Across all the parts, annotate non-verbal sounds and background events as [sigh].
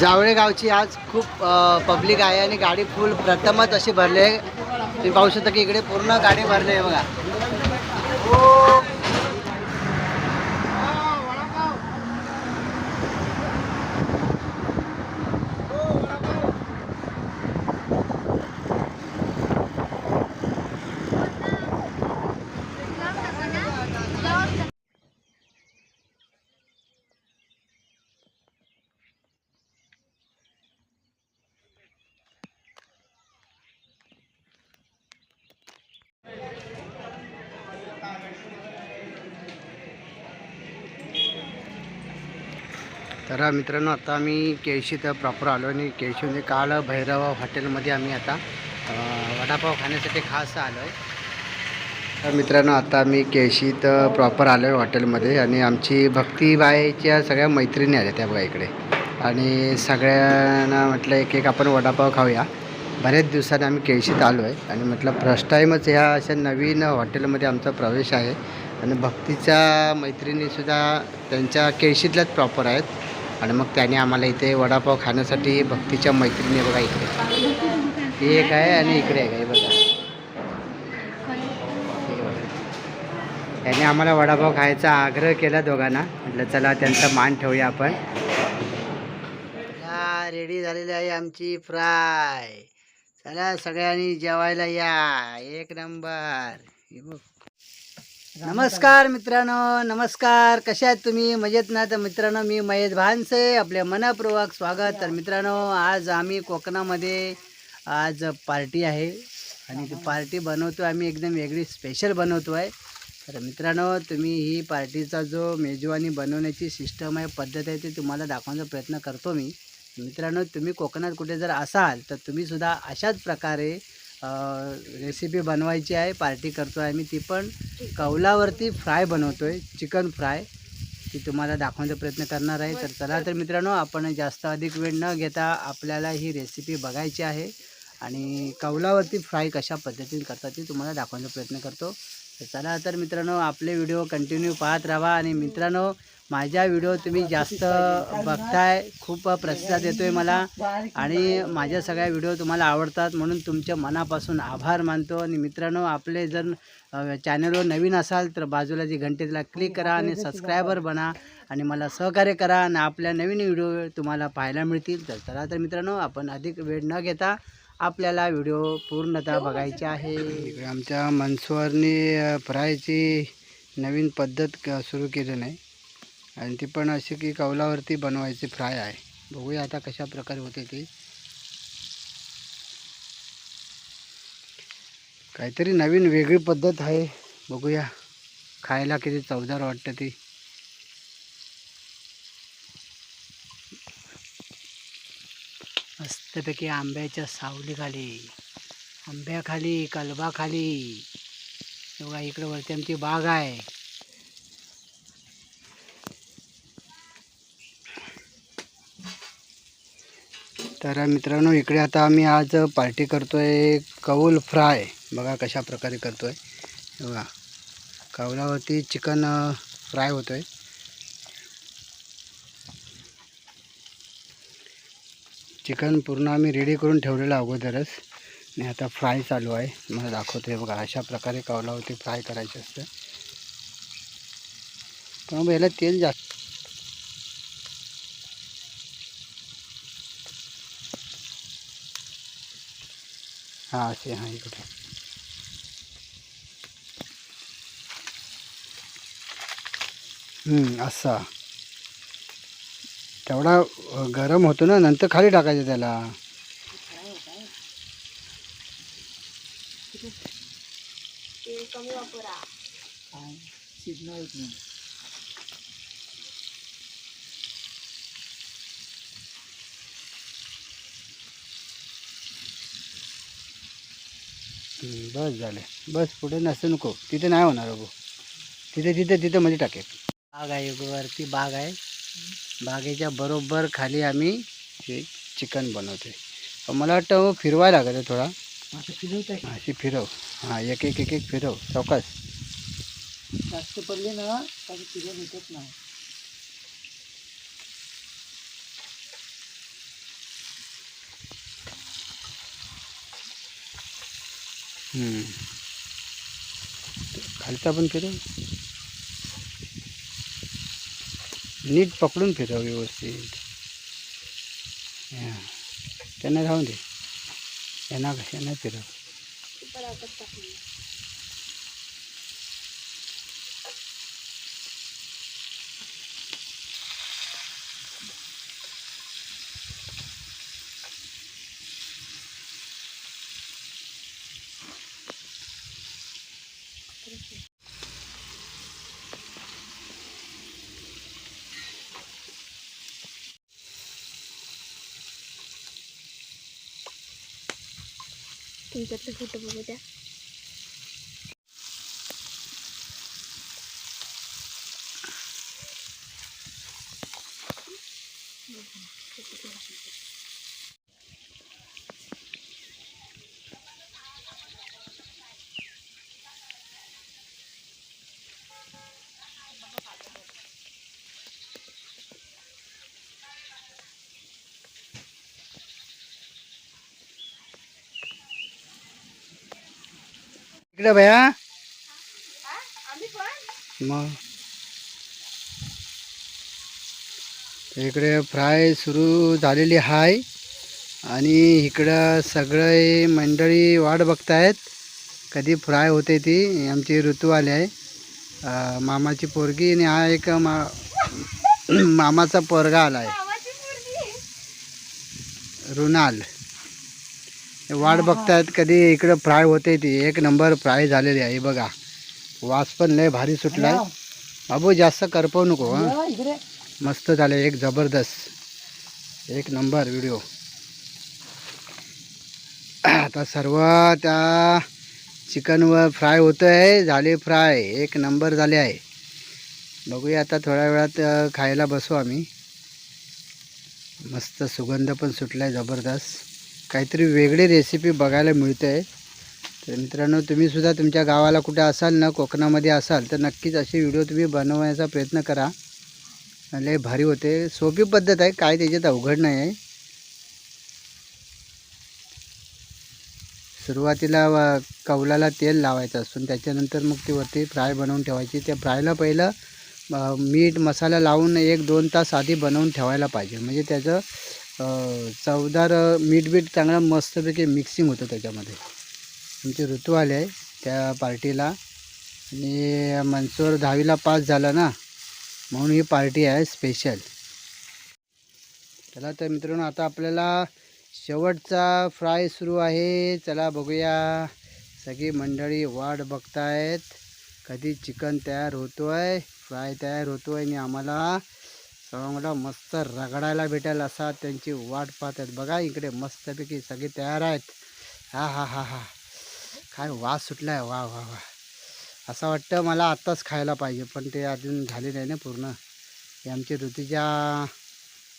जावळे गावची आज खूप पब्लिक आहे आणि गाडी फुल प्रथमच अशी भरली आहे. तुम्ही पाहू शकता की इकडे पूर्ण गाडी भरली आहे बघा. तर मित्रांनो आता आम्ही केळशीत प्रॉपर आलो आणि केळशीमध्ये म्हणजे काल भैरव हॉटेलमध्ये आम्ही आता वडापाव खाण्यासाठी खास आलो आहे. तर मित्रांनो आता आम्ही केळशीत प्रॉपर आलो आहे हॉटेलमध्ये आणि आमची भक्तीबाईच्या सगळ्या मैत्रिणी आल्या त्या बघा इकडे. आणि सगळ्यांना म्हटलं एक एक आपण वडापाव खाऊया. बऱ्याच दिवसांनी आम्ही केळशीत आलो आहे आणि म्हटलं फर्स्ट टाईमच ह्या अशा नवीन हॉटेलमध्ये आमचा प्रवेश आहे. आणि भक्तीच्या मैत्रिणीसुद्धा त्यांच्या केळशीतल्याच प्रॉपर आहेत. आणि मग त्याने आम्हाला इथे वडापाव खाण्यासाठी भक्तीच्या मैत्रिणी बघा इकडे. एक आहे आणि इकडे एक आहे बघा. त्याने आम्हाला वडापाव खायचा आग्रह केला दोघांना. म्हटलं चला त्यांचा मान ठेवूया आपण. रेडी झालेली आहे आमची फ्राय चला सगळ्यांनी जेवायला या. एक नंबर नमस्कार मित्रांनो नमस्कार. कशा आहेत तुम्ही? मजेत ना? तर मित्रांनो मी महेश भानसे आपले मनपूर्वक स्वागत. तर मित्रांनो आज आम्ही कोकणामध्ये आज पार्टी आहे. आणि ती पार्टी बनवतो आम्ही एकदम वेगळी स्पेशल बनवतो आहे तर मित्रांनो तुम्ही ही पार्टीचा जो मेजवानी बनवण्याची सिस्टम आहे पद्धत आहे ती तुम्हाला दाखवण्याचा प्रयत्न करतो मी. मित्रांनो तुम्ही कोकणात कुठे जर असाल तर तुम्हीसुद्धा अशाच प्रकारे रेसिपी बनवायची आहे पार्टी करतो आहे मी ती पण कौलावरती फ्राय बनवतो आहे चिकन फ्राय ती तुम्हाला दाखवण्याचा प्रयत्न करणार आहे. तर चला तर मित्रांनो आपण जास्त अधिक वेळ न घेता आपल्याला ही रेसिपी बघायची आहे. आणि कौलावरती फ्राय कशा पद्धतीने करतात ती तुम्हाला दाखवण्याचा प्रयत्न करतो. तर चला तर मित्रांनो आपले व्हिडिओ कंटिन्यू पाहत राहा. आणि मित्रांनो माझ्या व्हिडिओ तुम्ही जास्त बघताय खूप प्रतिसाद येतो आहे मला. आणि माझ्या सगळ्या व्हिडिओ तुम्हाला आवडतात म्हणून तुमच्या मनापासून आभार मानतो. आणि मित्रांनो आपले जर चॅनलवर नवीन असाल तर बाजूला जी घंटेला क्लिक करा आणि सबस्क्रायबर बना. आणि मला सहकार्य करा आणि आपल्या नवीन व्हिडिओ तुम्हाला पाहायला मिळतील. तर चला तर मित्रांनो आपण अधिक वेळ न घेता आपल्याला व्हिडिओ पूर्णतः बघायचे आहे. इकडे आमच्या मनसुवरनी फ्रायची नवीन पद्धत सुरू केली नाही आणि ती पण अशी की कौलावरती बनवायची फ्राय आहे. बघूया आता कशा प्रकारे होते ती. काहीतरी नवीन वेगळी पद्धत आहे. बघूया. खायला किती चवदार वाटतं ती. मस्तपैकी आंब्याच्या सावलीखाली आंब्याखाली कलबाखाली बघा इकडे वरती आमची बाग आहे. तर मित्रांनो इकडे आता आम्ही आज पार्टी करतोय कौल फ्राय. बघा कशा प्रकारे करतोय. बघा कौलावरती चिकन फ्राय होतोय. चिकन पूर्ण आम्ही रेडी करून ठेवलेलं अगोदरच. आणि आता फ्राय चालू आहे. मला दाखवतोय बघा अशा प्रकारे कौलावरती फ्राय करायचे असतं. पण मग याला तेल जास्त हां असे हां इकडे. असा. तेवढा गरम होतो ना नंतर खाली टाकायचं त्याला. बस झाले. बस पुढे नसतं नको. तिथे नाही होणार अगो. तिथे तिथे तिथे मध्ये टाकेल. बाग आहे वरती बाग आहे. बागेच्या बरोबर खाली आम्ही हे चिकन बनवते मला वाटतं हो, फिरवायला आहे हो थोडा. अशी फिरव. हां एक एक एक एक फिरव. चौकस. जास्त पडले ना फिरव भेटत नाही. खालचा पण फिरव. नीट पकडून फिरव व्यवस्थित. हा. त्यांना राहून दे. यांना कशाने फिरव. तुमच्यातले फोटो बघू द्या इकडे भया. मग. इकडे फ्राय सुरू झालेली आहे आणि इकडं सगळे मंडळी वाट बघतायत. कधी फ्राय होते ती. आमची ऋतू आली आहे मामाची पोरगी आणि हा एक मा मामाचा पोरगा आला आहे रुणाल. वाट बघतायत कधी इकडं फ्राय होते ती. एक नंबर फ्राय झालेली आहे बघा. वास पण लय भारी सुटलाय. बाबू जास्त करपवू नको हा. मस्त झाले एक जबरदस्त. एक नंबर व्हिडिओ. आता सर्व त्या चिकनवर फ्राय होतं आहे झाले फ्राय. एक नंबर झाले आहे. बघूया आता थोड्या वेळात खायला बसू आम्ही. मस्त सुगंध पण सुटला आहे जबरदस्त. काहीतरी वेगळी रेसिपी बघायला मिळते. आहे तर मित्रांनो तुम्ही सुद्धा तुमच्या गावाला कुठे असाल ना कोकणामध्ये असाल तर नक्कीच असे व्हिडिओ तुम्ही बनवण्याचा प्रयत्न करा. लय भारी होते. सोपी पद्धत आहे काय त्याच्यात अवघड नाही आहे. सुरुवातीला कौलाला तेल लावायचं असून त्याच्यानंतर मग ती वरती फ्राय बनवून ठेवायची. त्या फ्रायला पहिलं मीठ मसाला लावून एक दोन तास आधी बनवून ठेवायला पाहिजे. म्हणजे त्याचं चवदार मीठ बीठ चांगलं मस्तपैकी मिक्सिंग होतं त्याच्यामध्ये. आमचे ऋतू आले आहे त्या पार्टीला. आणि मनसोर दहावीला पास झाला ना म्हणून ही पार्टी आहे स्पेशल चला तर मित्रांनो आता आपल्याला शेवटचा फ्राय सुरू आहे. चला बघूया. सगळी मंडळी वाट बघतायत. कधी चिकन तयार होतो आहे फ्राय तयार होतो आहे आणि आम्हाला सगळं मस्त रगडायला भेटेल असा त्यांची वाट पाहत आहेत बघा इकडे मस्तपैकी सगळे तयार आहेत. हा हा हा हा. काय वास सुटला आहे वा वा वा. असं वाटतं मला आत्ताच खायला पाहिजे पण ते अजून झाले नाही ना पूर्ण. हे आमची ऋतुजा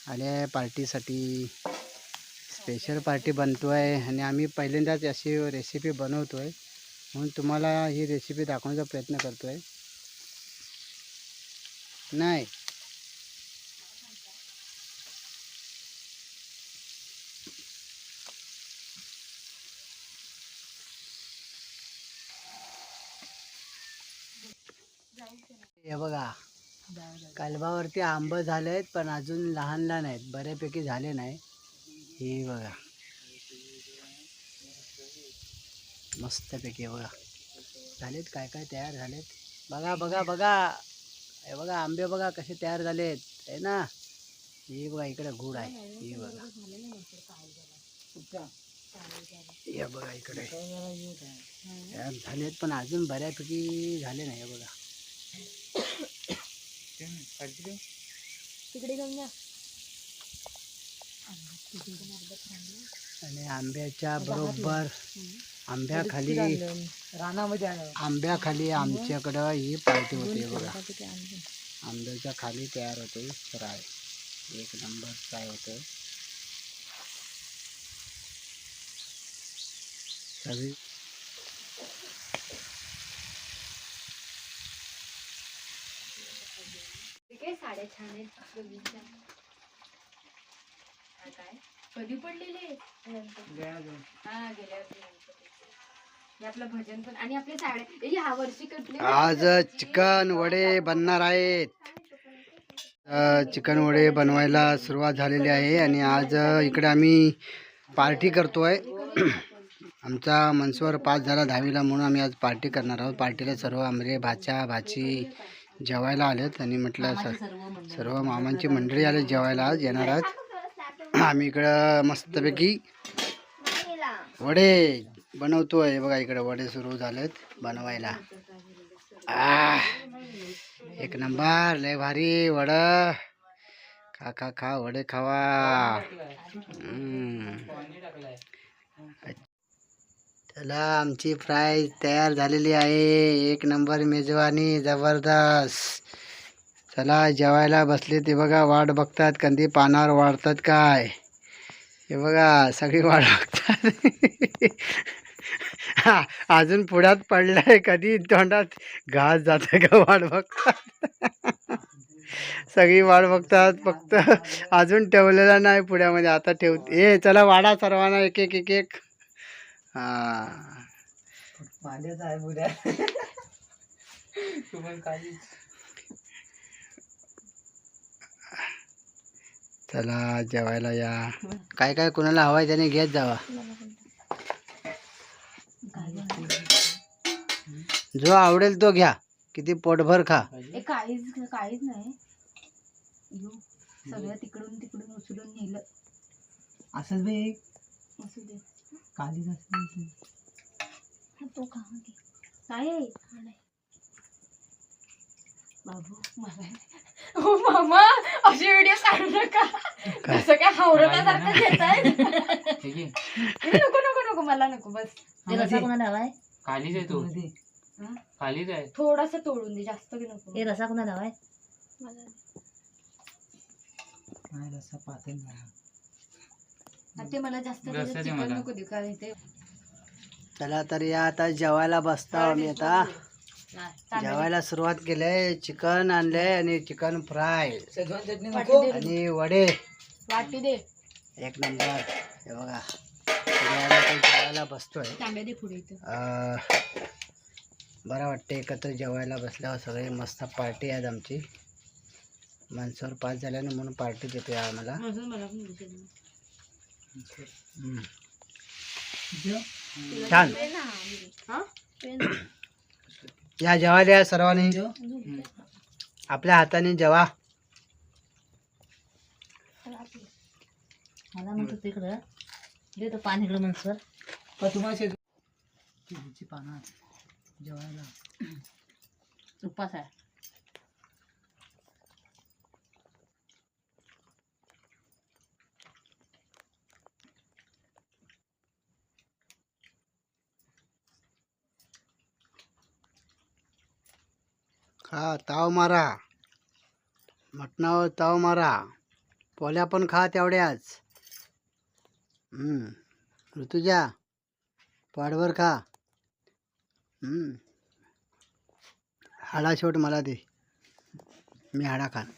आले पार्टीसाठी. स्पेशल पार्टी बनतो आहे आणि आम्ही पहिल्यांदाच अशी रेसिपी बनवतो आहे म्हणून तुम्हाला ही रेसिपी दाखवण्याचा प्रयत्न करतो आहे नाही. हे बघा. कलबावरती आंब झाले आहेत पण अजून लहान लहान आहेत बऱ्यापैकी झाले नाही. हे बघा. मस्तपैकी बघा. झालेत काय काय? तयार झालेत. बघा बघा बघा. हे बघा आंबे बघा कसे तयार झालेत. आहे ना. हे बघा इकडे गुड आहे. हे बघा. हे बघा इकडे. तयार झालेत पण अजून बऱ्यापैकी झाले नाही. हे बघा. तिकडे घेऊन जा. आणि आंब्याच्या बरोबर आंब्याखाली रानामध्ये आंब्याखाली आमच्याकडं ही पार्टी होते बघा. आंब्याच्या खाली तयार होते फ्राय एक नंबर फ्राय होतं? सगळी काय साड्या छान आहेत दोघींच्या. हा काय? कधी पडलेले हा गेल्या वर्षी गणपतीचे. हे आपलं भजन पण आणि आपले साड्या ए, ह्या वर्षी कटले आज चिकन वडे बनणार आहेत. अ, चिकन वडे बनवायला सुरुवात झालेली आहे आणि आज अ, इकडे आम्ही पार्टी करतोय. आमचा मनसवर पास झाला दहावीला म्हणून आम्ही आज पार्टी करणार आहोत. पार्टीला सर्व आमरे भाच्या भाची जेवायला आलेत आणि म्हटलं स- सर्व मामांची मंडळी आले जेवायला आज येणार आहेत [clears throat] आम्ही इकडं मस्तपैकी वडे बनवतोय. बघा इकडे वडे सुरू झालेत बनवायला. आह, एक नंबर लय भारी वड. खा खा खा वडे खावा. चला आमची फ्राय तयार झालेली आहे. एक नंबर मेजवानी जबरदस्त. चला जेवायला बसले ते बघा वाट बघतात कधी पानावर वाढतात काय. हे बघा सगळी वाट बघतात. हा, अजून पुढ्यात पडलाय कधी तोंडात घास जात का वाट बघतात. सगळी वाट बघतात फक्त अजून ठेवलेला नाही पुढ्यामध्ये आता ठेव ए चला वाडा सर्वांना एक एक एक एक. हा. माझ्याच आहे बुड्या. तू पण काळजी चला जेवायला या. काय काय कोणाला हवाय त्याने घेत जावा. जो आवडेल तो घ्या. किती पोटभर खा. काहीच काहीच नाही. यो, सगळं तिकडून तिकडून उचलून नेलं. असंच बे असू दे. असं हा, तो. काय. बाबू मला हो मामा अशी व्हिडिओ काढू नका. काय? असं काय हावरटासारखं घेताय नको नको नको मला नको बस. रसा कोणाला हवाय. खालीच आहे तू. हा? खालीच आहे. थोडासा तोडून दे जास्त बी नको. रसा कोणाला हवाय? मला नाही. रसा पातळ आणि ते मला जास्त रस्सा दे चिकन मला. नको दे कारण ते चला तर या आता जेवायला बसता आम्ही आता. जेवायला सुरुवात केलंय चिकन आणलंय आणि चिकन फ्राय. वाटी दे. आणि वडे. वाटी दे. एक नंबर. हे बघा. जेवायला आता जेवायला बसतोय. तांब्या दे पुढे इथं. अं, बरं वाटते एकत्र जेवायला बसल्यावर सगळे मस्त पार्टी आहेत आमची. माणसावर पास झाल्याने म्हणून पार्टी देते आम्हाला. अजून मला पण दिसेल. छान. हा? या जेवायला या सर्वांनी. जेव. आपल्या हाताने जेवा. मला म्हणतो तिकडं. देतो पाणी इकडं म्हणसर पण तुम्हाला पानं. जेवायला. उपास आहे. खा ताव मारा. मटणावर ताव मारा. पोल्या पण खा तेवढ्याच. ऋतुजा पाडवर खा. हाडा शेवट मला दे. मी हाडा खान.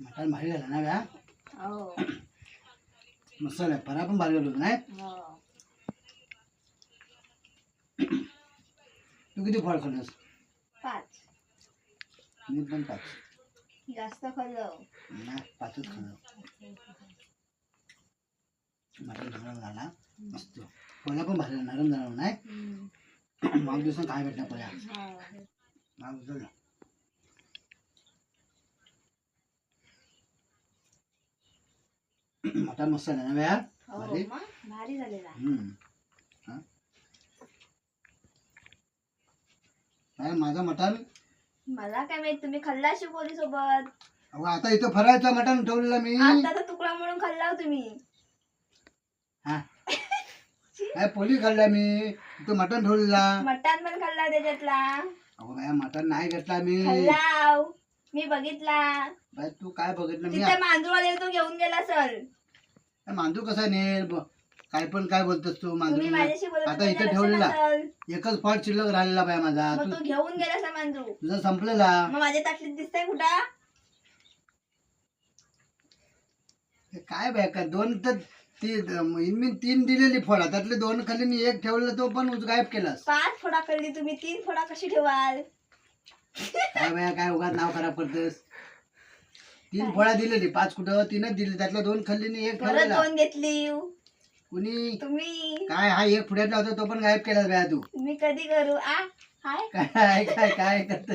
मटण भारी झालं ना व्या हो. मसाला आहे. परा पण भारी झालो नाही? हो. तू किती फळ खाल्लंस? पाच. मी पण पाच. जास्त खाल्लं. नाही पाचच खाल्लं. मटण नरम झाला. मस्त. पोळ्या पण भारी नरम झाला नाही? माग दिवसात काय भेटणार पोळ्या? माग दिवसाला मटण मस्त झालं ना व्या हो भारी? मग भारी झालेला. हम्म. हा? काय माझं मटण? मला काय माहीत तुम्ही खाल्ला शिकवली सोबत अहो आता इथं फरायचं मटण ठेवलेलं मी. आता तर तुकडा म्हणून खाल्ला हो तुम्ही. हा? काय पोली खाल्ल्या मी? इथं मटण ठेवलेला. मटण पण खाल्ला त्याच्यातला. अहो बाया मटण नाही घेतला मी. खाल्ला मी बघितला. बाय तू काय बघितलं? मी तिथे मांजूवाले तो घेऊन गेला सर मांजू कसा नेल काय पण काय बोलतोस तू मांजू आता इथे ठेवलेला. एकच फॉट शिल्लक राहिलेला बाय माझा. तू घेऊन गेला सा मांजू तुझा संपलेला. मग माझ्या ताटलीत दिसतंय कुठं? काय बाय का दोन तर ती मी तीन दिलेली फळ. त्यातले दोन खाली मी एक ठेवलं तो पण गायब केलास. पाच फोडा खाल्ली तुम्ही तीन फोडा कशी ठेवाल? काय बाया काय उगाच नाव खराब करतस? तीन फळा दिलेली पाच कुठं तीनच दिली त्यातल्या दोन खाल्ली आणि एक परत दोन घेतली. कुणी? तुम्ही. काय हा एक पुढ्यातला होता तो पण गायब केला बाया तू. मी कधी करू? आ हाय. काय काय काय करत?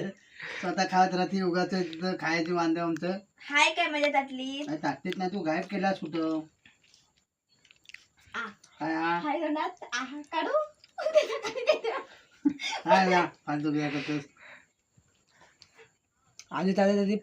स्वतः खात राहते उगाच खायची वांदे आमचं. हाय काय म्हणजे त्यातली? काय नाही तू गायब केलास कुठं? आ. काय हा हाय गणात. काढू? काय फालतू काय करतोस. आधी त्याला त्याची